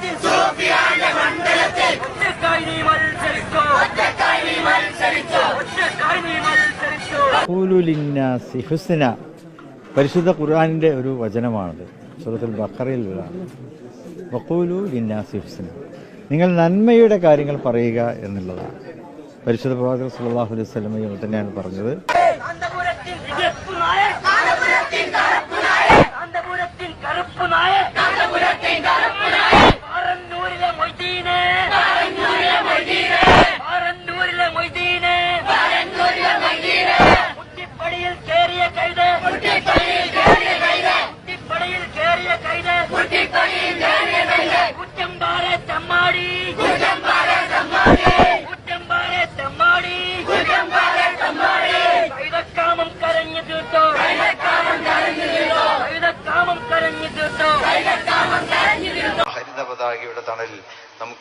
മണ്ഡലത്തിൽ മണ്ഡലത്തിൽ ഹുസ്ന. പരിശുദ്ധ ഖുർആാനിന്റെ ഒരു വചനമാണത്. സുഹൃത്തുൽ ബക്കറയിലുള്ളതാണ് ബക്കൂലു ലിന്നാസി ഹുസ്ന. നിങ്ങൾ നന്മയുടെ കാര്യങ്ങൾ പറയുക എന്നുള്ളതാണ്. പരിശുദ്ധ പ്രവാചകൻ സുല്ലാഹു അലൈഹി സ്വലമയും തന്നെയാണ് പറഞ്ഞത്. കറുപ്പ് നായ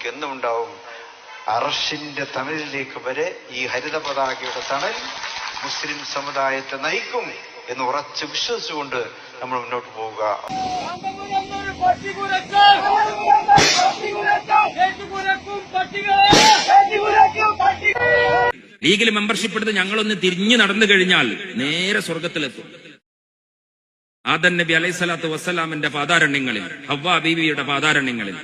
എന്നും ഉണ്ടാവും അറഷിന്റെ തണലിലേക്ക് വരെ ഈ ഹരിത പതാകയുടെ തണൽ മുസ്ലിം സമുദായത്തെ നയിക്കും എന്ന് ഉറച്ച് വിശ്വസിച്ചുകൊണ്ട് നമ്മൾ മുന്നോട്ട് പോവുക. ലീഗിൽ മെമ്പർഷിപ്പ് എടുത്ത് ഞങ്ങളൊന്ന് തിരിഞ്ഞു നടന്നു കഴിഞ്ഞാൽ നേരെ സ്വർഗത്തിലെത്തും. ആദൻ നബി അലൈഹി സ്വലാത്തു വസ്സലാമിന്റെ പാതാരണ്യങ്ങളിൽ ഹവ്വ ബീവിയുടെ പാതാരണ്യങ്ങളിൽ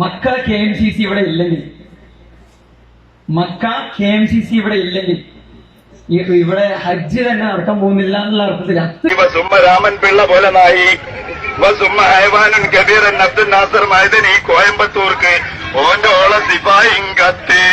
Mecca K M C C ഇവിടെ ഇല്ലെങ്കിൽ. Mecca K M C C ഇവിടെ ഇല്ലെങ്കിൽ. ഇവിടെ ഹജ്ജ് തന്നെ നടക്കാൻ പോകുന്നില്ല എന്നുള്ള അർത്ഥത്തിൽ രാമൻ പിള്ള പോലെ നായി. അബ്ദുൽ നാസർ മൈദനി കോയമ്പത്തൂർക്ക്. ഓന്റെ ഓള സിപായി കത്തി.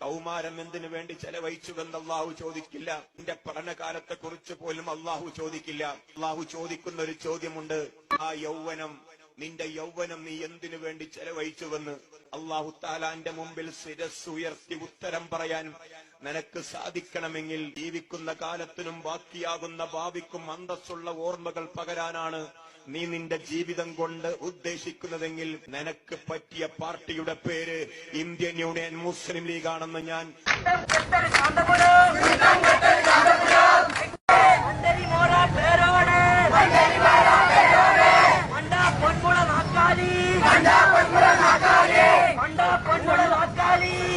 കൗമാരം എന്തിനു വേണ്ടി ചെലവഴിച്ചുവെന്ന് അള്ളാഹു ചോദിക്കില്ല. നിന്റെ പഠനകാലത്തെ കുറിച്ച് പോലും അള്ളാഹു ചോദിക്കില്ല. അള്ളാഹു ചോദിക്കുന്ന ഒരു ചോദ്യമുണ്ട്. ആ യൗവനം നിന്റെ യൗവനം നീ എന്തിനു വേണ്ടി ചെലവഴിച്ചുവെന്ന്? അള്ളാഹു താലാന്റെ മുമ്പിൽ ഉയർത്തി ഉത്തരം പറയാൻ നിനക്ക് സാധിക്കണമെങ്കിൽ ജീവിക്കുന്ന കാലത്തിനും ബാക്കിയാകുന്ന ഭാവിക്കും അന്തസ്സുള്ള ഓർമ്മകൾ പകരാനാണ് നീ നിന്റെ ജീവിതം കൊണ്ട് ഉദ്ദേശിക്കുന്നതെങ്കിൽ നിനക്ക് പറ്റിയ പാർട്ടിയുടെ പേര് ഇന്ത്യൻ യൂണിയൻ മുസ്ലിം ലീഗാണെന്ന് ഞാൻ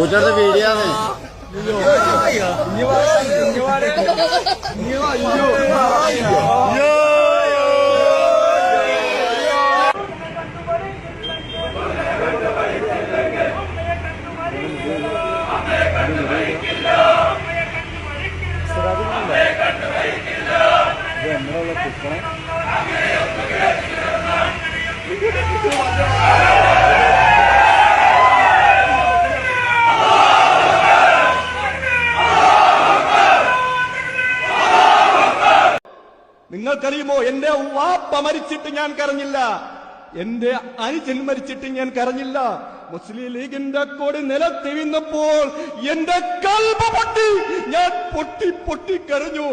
പൂജയുടെ പേടിയാണ് എങ്ങനെയുള്ള കുക്കണം നിങ്ങൾക്കറിയുമോ എന്റെ വാപ്പ മരിച്ചിട്ട് ഞാൻ കരഞ്ഞില്ല. എന്റെ അനുജൻ മരിച്ചിട്ട് ഞാൻ കരഞ്ഞില്ല. മുസ്ലിം ലീഗിന്റെ കൊടി നിലത്തി വീണപ്പോൾ എന്റെ കൽബ് പൊട്ടി. ഞാൻ പൊട്ടി പൊട്ടി കരഞ്ഞു.